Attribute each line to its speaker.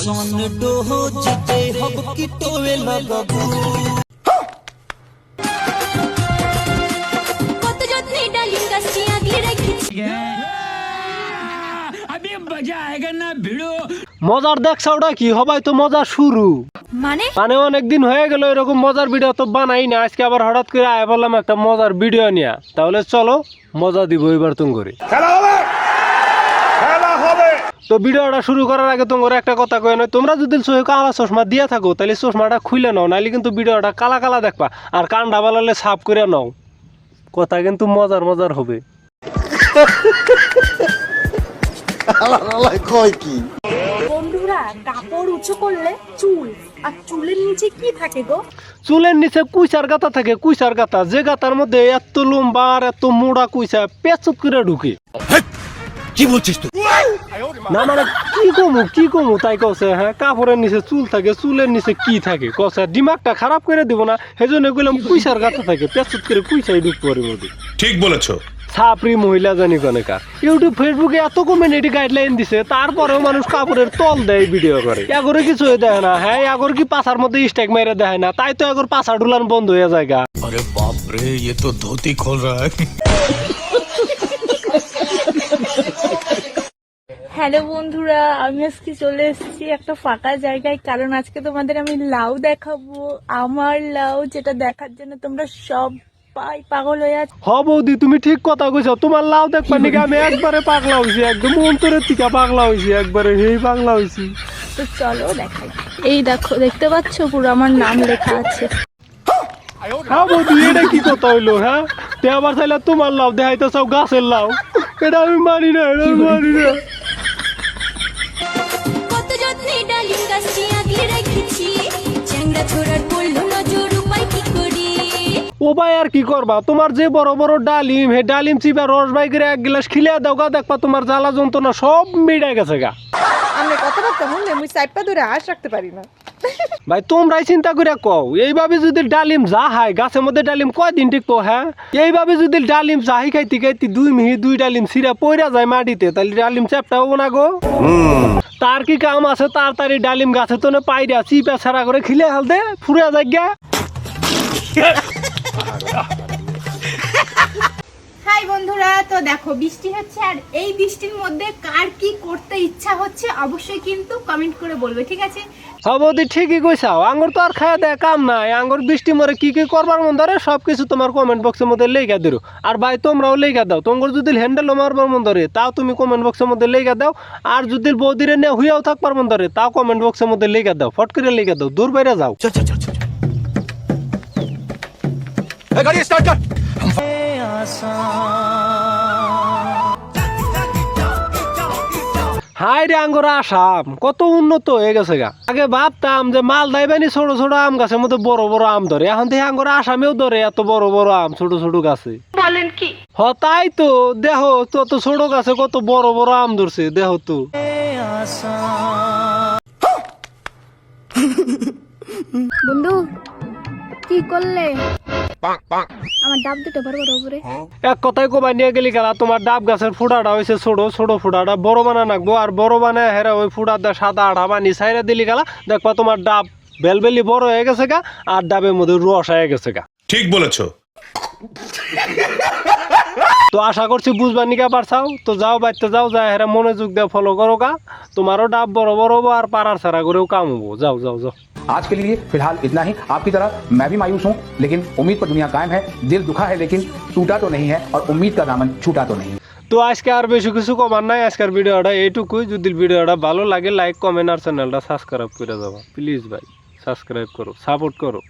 Speaker 1: ऐसन डोहो जिते हब की टोवे लगबू
Speaker 2: কত যত্নে ডালিম গাছটি আগলে রেখেছি
Speaker 3: মজার দেখছ ওটা কি হবাই তো মজা শুরু
Speaker 2: মানে
Speaker 3: মানে অনেকদিন হয়ে গেল এরকম মজার ভিডিও তো বানাই না আজকে আবার হঠাৎ করে আয় বললাম একটা মজার ভিডিও নিয়ে তাহলে চলো মজা দিব এবার তুমি করে তো ভিডিওটা শুরু করার আগে তোমরা একটা কথা কয়ে নয় তোমরা যদি চোখে কালা চশমা দিয়ে থাকো তাহলে চশমাটা খুলে নাও নাহলে কিন্তু ভিডিওটা কালা কালা দেখবা আর কানটা বালালে সাফ করে নাও। কথা কিন্তু মজার মজার হবে।
Speaker 4: বন্ধুরা কাপড় উঁচু করলে চুল আর চুলের নিচে কি থাকে গো?
Speaker 3: চুলের নিচে কুইসার গাতা থাকে কুইসার গাতা যে গাতার মধ্যে এত লম্বা আর এত মোড়া কুইসা পেঁচুত করে ঢুকে।
Speaker 1: কি বলছিস তুই?
Speaker 3: না মানে কি কমু কি কমু তাই কছে হ্যাঁ কাপড়ের নিচে চুল থাকে চুলের নিচে কি থাকে কছে দিমাগটা খারাপ করে দিব না সেজন্য কইলাম কুইসার গাতা থাকে পেঁচুত করে কুইসাই ঢুক পরে মধ্যে
Speaker 5: ঠিক বলেছো
Speaker 3: ছাপরি মহিলা জানি কনেকা ইউটিউব ফেসবুকে এত কমিউনিটি গাইডলাইন দিছে তারপরেও মানুষ কাপড়ের তল দেয় ভিডিও করে এগরে কিছু দেখে না হ্যাঁ এগর কি পাছার মধ্যে স্টেক মেরে দেয় না তাই তো এগর পাছা ডুলান বন্ধ হয়ে যায় গা।
Speaker 1: अरे बाप रे ये तो धोती खोल रहा है
Speaker 4: হ্যালো বন্ধুরা আমি আজকে চলে এসেছি একটা ফাঁকা জায়গায় কারণ আজকে তোমাদের আমি লাউ দেখাবো। আমার লাউ যেটা দেখার জন্য তোমরা সবাই পাগল হয়ে আছো
Speaker 3: হ বৌদি তুমি ঠিক কথা কইছো। তোমার লাউ দেখবার নাকি আমি একবারে পাগলা হইছি একদম অন্তরের থেকে পাগলা হইছি একবারে পাগলা হইছি।
Speaker 4: তো চলো দেখাই। এই দেখো দেখতে পাচ্ছ পুরো আমার নাম লেখা আছে।
Speaker 3: হ্যাঁ বৌদি এটা কি কথা হইল হ্যাঁ? তে আবার চাইলে তোমার লাউ দেখাইতে চাও গাছের লাউ। এটা আমি মানি না এটা আমি মানি না। ভাই আর কি করবা? তোমার যে বড় বড় ডালিম হে ডালিম চিবা রস বাই করে এক গ্লাস খিলিয়া দাও গা দেখবা তোমার জ্বালা যন্ত্রণা সব মিটে গেছে গা।
Speaker 4: আমি কথাটা তেমন আমি সাইডটা ধরে আশ রাখতে পারি না।
Speaker 3: ভাই তোমরাই চিন্তা করে কও এইভাবে যদি ডালিম যা হয় গাছের মধ্যে ডালিম কয়দিন টিকবো হ্যাঁ? এইভাবে যদি ডালিম জাহি খাইতে খাইতে দুই মিহি দুই ডালিম সিরা পইরা যায় মাটিতে তাহলে ডালিম চ্যাপটা হব না গো। তার কি কাম আছে? তাড়াতাড়ি ডালিম গাছে তো না পাইরা চিপা ছাড়া করে খিলে হাল দে ফুরে যায় গা।
Speaker 6: হাই বন্ধুরা তো দেখো বৃষ্টি হচ্ছে আর এই বৃষ্টির মধ্যে কার কি করতে ইচ্ছা হচ্ছে অবশ্যই কিন্তু কমেন্ট করে বলবে ঠিক আছে?
Speaker 3: সবদি ঠিকই কইছাও। আঙ্গুর তো আর খাওয়া দেয় কাম নাই। আঙ্গুর বৃষ্টি মরে কি কি করবার মন ধরে সব কিছু তোমার কমেন্ট বক্সের মধ্যে লেখা দিও আর ভাই তোমরাও লেখা দাও। তোমার যদি হ্যান্ডেল মারবার মন ধরে তাও তুমি কমেন্ট বক্সের মধ্যে লেখা দাও। আর যদি বৌদিরে নিয়ে হুইয়াও থাকবার মন ধরে তাও কমেন্ট বক্সের মধ্যে লেখা দাও। ফট করে লেখা দাও। দূর বাইরে যাও।
Speaker 1: গাড়ি স্টার্ট কর।
Speaker 3: হাই রে আঙ্গুর আসাম কত উন্নত হয়ে গেছে গা। আগে ভাবতাম যে মালদায় বানি ছোট ছোট আম গাছের মধ্যে বড় বড় আম ধরে। এখন থেকে আঙ্গরা আসামেও ধরে এত বড় বড় আম ছোট ছোট গাছে।
Speaker 4: বলেন কি?
Speaker 3: হতাই তো। দেহ তত ছোট গাছে কত বড় বড় আম ধরছে দেহ তো।
Speaker 6: বন্ধু কি করলে? আমার ডাব দুটো বড় বড় উপরে।
Speaker 3: এক কথায় কমাই নিয়ে গেলি গেলা তোমার ডাব গাছের ফুটাটা হয়েছে ছোট ছোট ফুটাটা। বড় বানা নাকবো আর বড় বানা হেরা ওই ফুটার দা সাদা আড়া বানি সাইরা দিলি গেলা। দেখবা তোমার ডাব বেলবেলি বড় হয়ে গেছে গা আর ডাবের মধ্যে রস হয়ে গেছে গা।
Speaker 5: ঠিক বলেছ।
Speaker 3: তো আশা করছি বুঝবার নিকা পারছাও তো যাও বাইতে যাও যা হেরা মনোযোগ দিয়ে ফলো করো গা তোমারও ডাব বড় বড় হবো আর পাড়ার ছাড়া করেও কাম হবো যাও যাও যাও
Speaker 7: आज के लिए फिलहाल इतना ही आपकी तरह मैं भी मायूस हूँ लेकिन उम्मीद पर दुनिया कायम है दिल दुखा है लेकिन टूटा तो नहीं है और उम्मीद का दामन छूटा तो नहीं
Speaker 3: তো আজকে আর বেশি কিছু কমার নাই আজকের ভিডিওটা এইটুকুই যদি ভিডিওটা ভালো লাগে লাইক কমেন্ট আর চ্যানেলটা সাবস্ক্রাইব করে যাবা প্লিজ ভাই সাবস্ক্রাইব করো সাপোর্ট করো